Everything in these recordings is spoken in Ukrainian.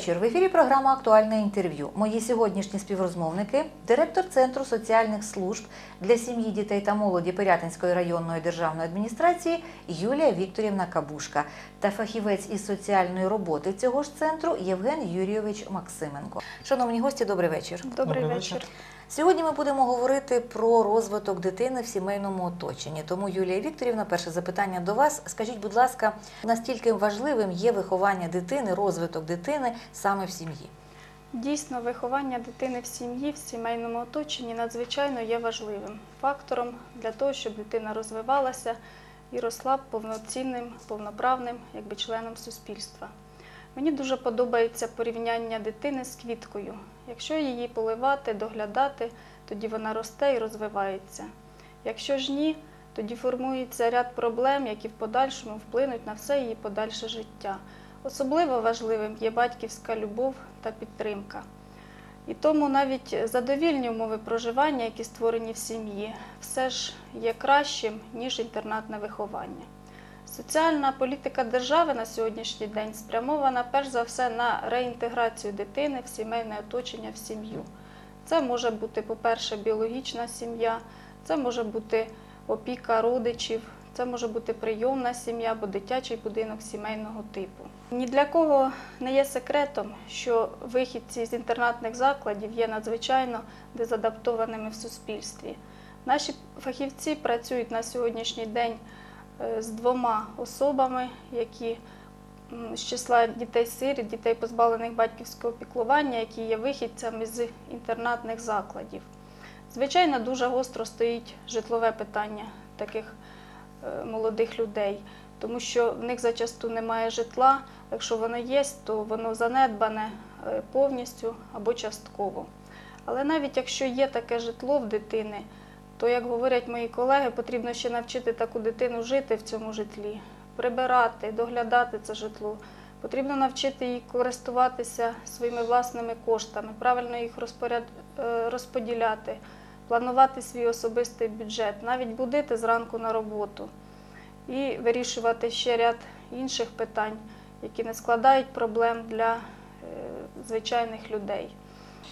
вечір. В ефірі програма Актуальне інтерв'ю. Мої сьогоднішні співрозмовники, директор Центру соціальних служб для сім'ї, дітей та молоді Пирятинської районної державної адміністрації Юлія Вікторівна Кабушка та фахівець із соціальної роботи цього ж центру Євген Юрійович Максименко. Шановні гості, добрий вечір. Добрий Добрий вечір. вечір. Сьогодні ми будемо говорити про розвиток дитини в сімейному оточенні. Тому, Юлія Вікторівна, перше запитання до вас. Скажіть, будь ласка, настільки важливим є виховання дитини, розвиток дитини саме в сім'ї? Дійсно, виховання дитини в сім'ї, в сімейному оточенні надзвичайно є важливим фактором для того, щоб дитина розвивалася і росла повноцінним, повноправним якби, членом суспільства. Мені дуже подобається порівняння дитини з квіткою. Якщо її поливати, доглядати, тоді вона росте і розвивається. Якщо ж ні, тоді формується ряд проблем, які в подальшому вплинуть на все її подальше життя. Особливо важливим є батьківська любов та підтримка. І тому навіть задовільні умови проживання, які створені в сім'ї, все ж є кращим, ніж інтернатне виховання. Соціальна політика держави на сьогоднішній день спрямована перш за все на реінтеграцію дитини в сімейне оточення в сім'ю. Це може бути, по-перше, біологічна сім'я, це може бути опіка родичів, це може бути прийомна сім'я або дитячий будинок сімейного типу. Ні для кого не є секретом, що вихідці з інтернатних закладів є надзвичайно дезадаптованими в суспільстві. Наші фахівці працюють на сьогоднішній день е, з двома особами, які з числа дітей сиріт, дітей позбавлених батьківського піклування, які є вихідцями з інтернатних закладів. Звичайно, дуже гостро стоїть житлове питання таких е, молодих людей, тому що в них зачасту немає житла. Якщо воно є, то воно занедбане е, повністю або частково. Але навіть якщо є таке житло в дитини, то, як говорять мої колеги, потрібно ще навчити таку дитину жити в цьому житлі, прибирати, доглядати це житло. Потрібно навчити її користуватися своїми власними коштами, правильно їх розпоряд... е, розподіляти, планувати свій особистий бюджет, навіть будити зранку на роботу і вирішувати ще ряд інших питань, які не складають проблем для е, звичайних людей.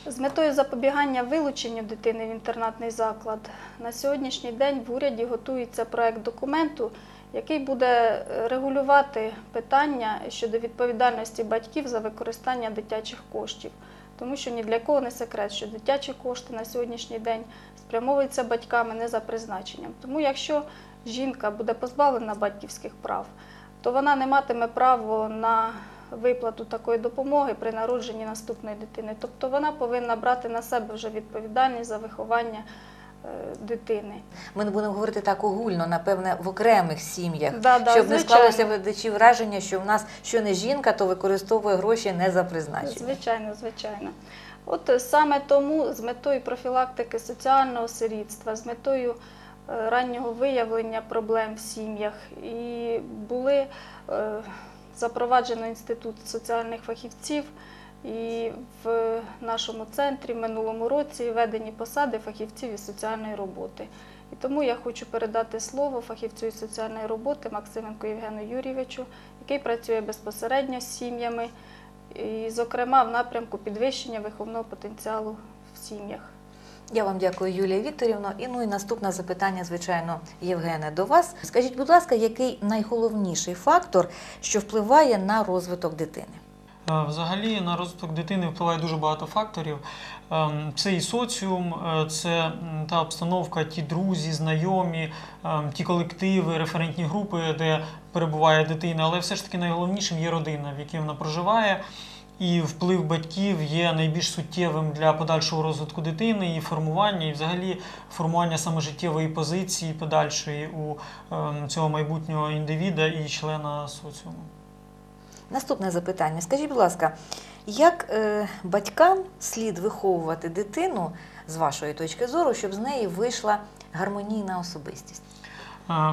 З метою запобігання вилученню дитини в інтернатний заклад на сьогоднішній день в уряді готується проект документу, який буде регулювати питання щодо відповідальності батьків за використання дитячих коштів. Тому що ні для кого не секрет, що дитячі кошти на сьогоднішній день спрямовуються батьками не за призначенням. Тому якщо жінка буде позбавлена батьківських прав, то вона не матиме право на виплату такої допомоги при народженні наступної дитини. Тобто вона повинна брати на себе вже відповідальність за виховання е, дитини. Ми не будемо говорити так огульно, напевне, в окремих сім'ях, Да, да, щоб не склалося глядачі враження, що в нас що не жінка, то використовує гроші не за призначенням. Звичайно, звичайно. От е, саме тому з метою профілактики соціального сирітства, з метою раннього виявлення проблем в сім'ях і були е, запроваджено інститут соціальних фахівців. І в нашому центрі минулому році введені посади фахівців із соціальної роботи. І тому я хочу передати слово фахівцю із соціальної роботи Максименку Євгену Юрійовичу, який працює безпосередньо з сім'ями, і, зокрема, в напрямку підвищення виховного потенціалу в сім'ях. Я вам дякую, Юлія Вікторівна. І ну і наступне запитання, звичайно, Євгене, до вас. Скажіть, будь ласка, який найголовніший фактор, що впливає на розвиток дитини? Е, Взагалі на розвиток дитини впливає дуже багато факторів. Ем, Це і соціум, е, це та обстановка, ті друзі, знайомі, ем, ті колективи, референтні групи, де перебуває дитина. Але все ж таки найголовнішим є родина, в якій вона проживає. І вплив батьків є найбільш суттєвим для подальшого розвитку дитини, і формування, і взагалі формування саме життєвої позиції подальшої у ем, цього майбутнього індивіда і члена соціуму. Наступне запитання. Скажіть, будь ласка, як е, батькам слід виховувати дитину з вашої точки зору, щоб з неї вийшла гармонійна особистість?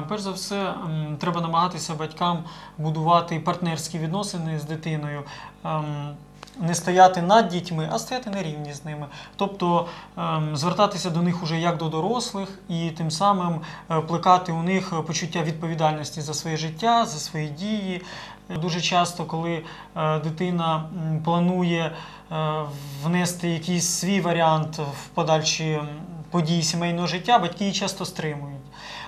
Перш за все, треба намагатися батькам будувати партнерські відносини з дитиною. Ем, не стояти над дітьми, а стояти на рівні з ними. Тобто ем, звертатися до них уже як до дорослих і тим самим е, плекати у них почуття відповідальності за своє життя, за свої дії. Дуже часто, коли е, дитина планує е, внести якийсь свій варіант в подальші події сімейного життя, батьки її часто стримують.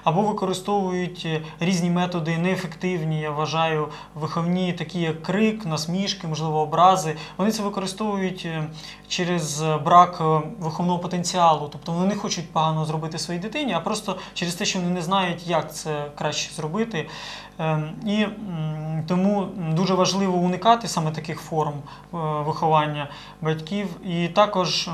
Або використовують е, різні методи неефективні, я вважаю, виховні, такі як крик, насмішки, можливо, образи. Вони це використовують е, через брак е, виховного потенціалу. Тобто вони не хочуть погано зробити своїй дитині, а просто через те, що вони не знають, як це краще зробити. Ем, І тому дуже важливо уникати саме таких форм виховання батьків. І також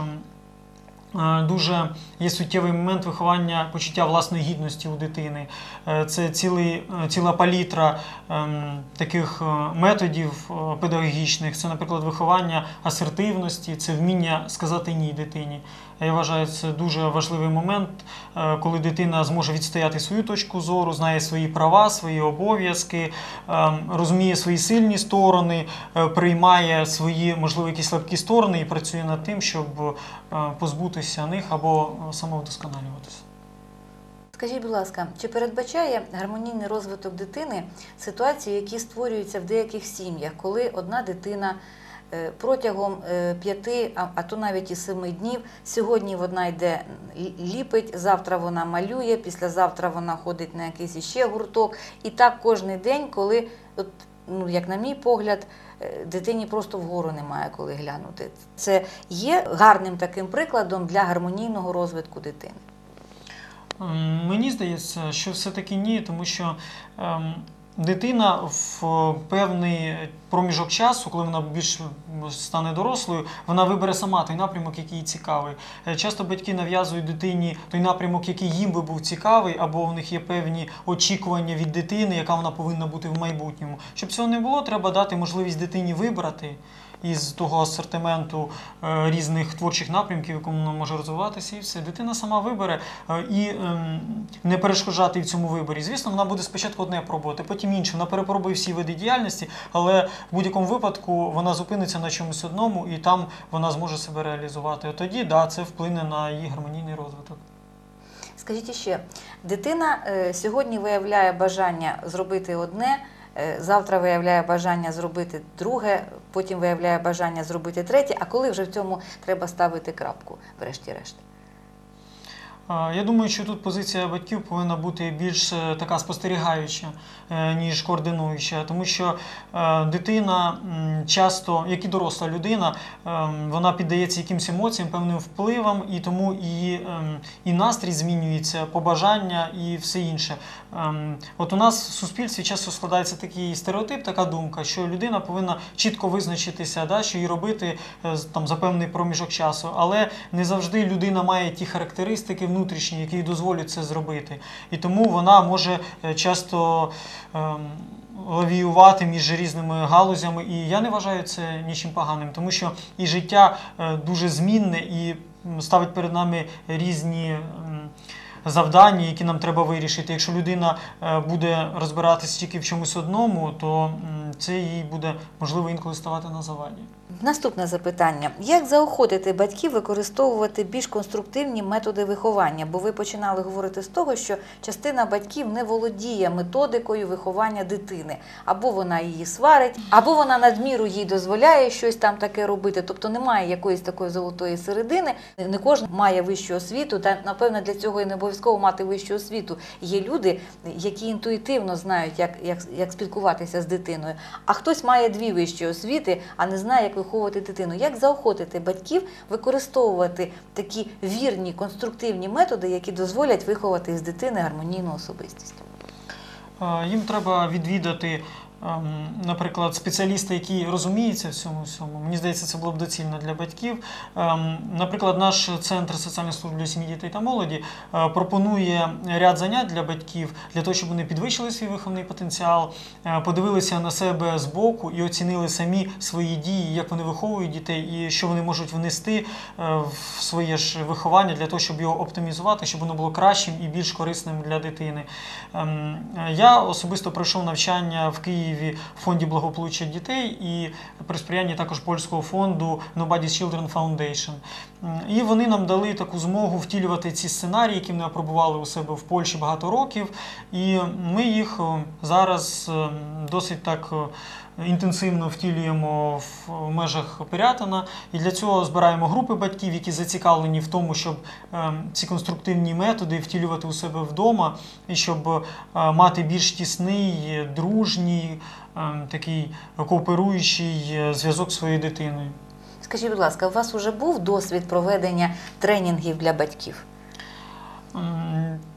Дуже є суттєвий момент виховання почуття власної гідності у дитини. Е, Це цілий, е, ціла палітра ем, таких е, методів е, педагогічних. Це, наприклад, виховання асертивності, це вміння сказати ні дитині. Я вважаю, це дуже важливий момент, е, коли дитина зможе відстояти свою точку зору, знає свої права, свої обов'язки, ем, розуміє свої сильні сторони, е, приймає свої, можливо, якісь слабкі сторони і працює над тим, щоб е, позбутися них або е, самовдосконалюватися. Скажіть, будь ласка, чи передбачає гармонійний розвиток дитини ситуації, які створюються в деяких сім'ях, коли одна дитина е, протягом е, п'яти, а- то навіть і семи днів, сьогодні вона йде ліпить, завтра вона малює, післязавтра вона ходить на якийсь іще гурток, і так кожен день, коли, от, ну, як на мій погляд, е, дитині просто вгору немає коли глянути. Це є гарним таким прикладом для гармонійного розвитку дитини. Ем, Мені здається, що все-таки ні, тому що ем, дитина в певний проміжок часу, коли вона більш стане дорослою, вона вибере сама той напрямок, який їй цікавий. Е, Часто батьки нав'язують дитині той напрямок, який їм би був цікавий, або в них є певні очікування від дитини, яка вона повинна бути в майбутньому. Щоб цього не було, треба дати можливість дитині вибрати. Із того асортименту е, різних творчих напрямків, якому вона може розвиватися, і все. Дитина сама вибере е, і ем, не перешкоджати в цьому виборі. Звісно, вона буде спочатку одне пробувати, потім інше. Вона перепробує всі види діяльності, але в будь-якому випадку вона зупиниться на чомусь одному, і там вона зможе себе реалізувати. Тоді да, це вплине на її гармонійний розвиток. Скажіть ще, дитина е, сьогодні виявляє бажання зробити одне, завтра виявляє бажання зробити друге, потім виявляє бажання зробити третє. А коли вже в цьому треба ставити крапку, врешті-решт? Я думаю, що тут позиція батьків повинна бути більш е, така спостерігаюча, е, ніж координуюча, тому що е, дитина часто, як і доросла людина, ем, вона піддається якимось емоціям, певним впливам, і тому і, ем, і настрій змінюється, побажання і все інше. Ем, От у нас в суспільстві часто складається такий стереотип, така думка, що людина повинна чітко визначитися, да, що їй робити там, за певний проміжок часу. Але не завжди людина має ті характеристики внутрішні, які їй дозволять це зробити. І тому вона може е, часто ем, лавіювати між різними галузями. І я не вважаю це нічим поганим, тому що і життя е, дуже змінне і ставить перед нами різні. Завдання, які нам треба вирішити. Якщо людина е, буде розбиратися тільки в чомусь одному, то це їй буде можливо інколи ставати на заваді. Наступне запитання: як заохотити батьків використовувати більш конструктивні методи виховання? Бо ви починали говорити з того, що частина батьків не володіє методикою виховання дитини, або вона її сварить, або вона надміру їй дозволяє щось там таке робити. Тобто немає якоїсь такої золотої середини. Не кожен має вищу освіту, та напевно для цього і не обов'язково мати вищу освіту. Є люди, які інтуїтивно знають, як, як, як спілкуватися з дитиною. А хтось має дві вищі освіти, а не знає, як виховувати дитину. Як заохотити батьків використовувати такі вірні конструктивні методи, які дозволять виховати з дитини гармонійну особистість? Їм треба відвідати, наприклад, спеціаліста, який розуміється в цьому всьому. Мені здається, це було б доцільно для батьків. Наприклад, наш центр соціальної служби сім'ї, дітей та молоді е, пропонує ряд занять для батьків для того, щоб вони підвищили свій виховний потенціал, е, подивилися на себе збоку і оцінили самі свої дії, як вони виховують дітей і що вони можуть внести е, в своє ж виховання для того, щоб його оптимізувати, щоб воно було кращим і більш корисним для дитини. Ем, Я особисто пройшов навчання в Києві Києві фонді благополуччя дітей і при сприянні також польського фонду Nobody's Children Foundation. І вони нам дали таку змогу втілювати ці сценарії, які ми опробували у себе в Польщі багато років. І ми їх е, зараз е, досить так. Інтенсивно втілюємо в межах Пирятина, і для цього збираємо групи батьків, які зацікавлені в тому, щоб е, ці конструктивні методи втілювати у себе вдома, і щоб е, мати більш тісний, дружній, е, такий кооперуючий е, зв'язок з своєю дитиною. Скажіть, будь ласка, у вас вже був досвід проведення тренінгів для батьків?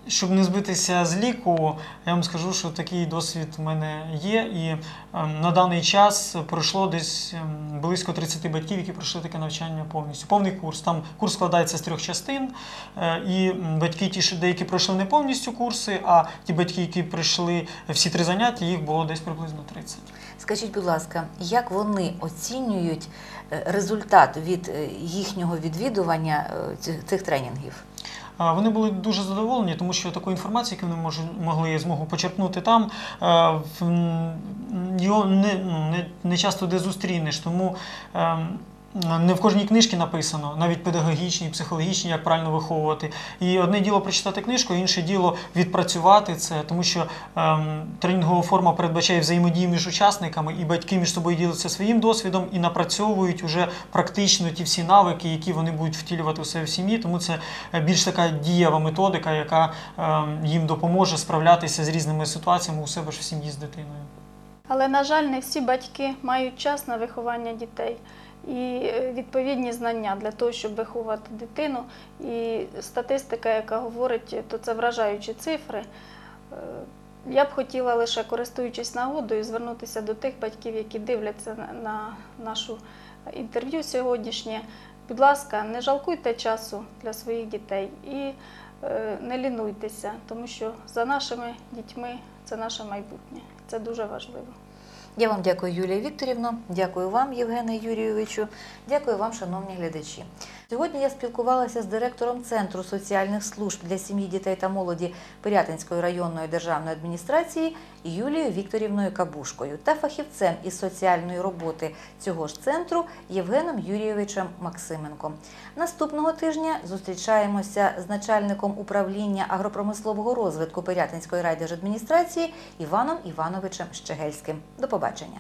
Щоб не збитися з ліку, я вам скажу, що такий досвід в мене є. І ем, на даний час пройшло десь ем, близько 30 батьків, які пройшли таке навчання повністю. Повний курс. Там курс складається з трьох частин. е, І батьки, ті, що деякі пройшли не повністю курси, а ті батьки, які пройшли всі три заняття, їх було десь приблизно 30. Скажіть, будь ласка, як вони оцінюють е, результат від е, їхнього відвідування цих тренінгів? Вони були дуже задоволені, тому що таку інформацію, яку вони могли змогу почерпнути там, е, його не, ну, не, не часто де зустрінеш. Тому ем, не в кожній книжці написано, навіть педагогічній, психологічній, як правильно виховувати. І одне діло прочитати книжку, інше діло відпрацювати це, тому що ем, тренінгова форма передбачає взаємодію між учасниками, і батьки між собою діляться своїм досвідом і напрацьовують уже практично ті всі навики, які вони будуть втілювати у себе в сім'ї. Тому це е, більш така дієва методика, яка ем, їм допоможе справлятися з різними ситуаціями у себе ж в сім'ї з дитиною. Але, на жаль, не всі батьки мають час на виховання дітей і е, відповідні знання для того, щоб виховувати дитину. І статистика, яка говорить, то це вражаючі цифри. Е, Я б хотіла лише користуючись нагодою, звернутися до тих батьків, які дивляться на- на нашу інтерв'ю сьогоднішнє. Будь ласка, не жалкуйте часу для своїх дітей і е, не лінуйтеся, тому що за нашими дітьми це наше майбутнє. Це дуже важливо. Я вам дякую, Юлія Вікторівна. Дякую вам, Євгене Юрійовичу. Дякую вам, шановні глядачі. Сьогодні я спілкувалася з директором Центру соціальних служб для сім'ї, дітей та молоді Пирятинської районної державної адміністрації Юлією Вікторівною Кабушкою та фахівцем із соціальної роботи цього ж центру Євгеном Юрійовичем Максименком. Наступного тижня зустрічаємося з начальником управління агропромислового розвитку Пирятинської райдержадміністрації Іваном Івановичем Щегельським. До побачення.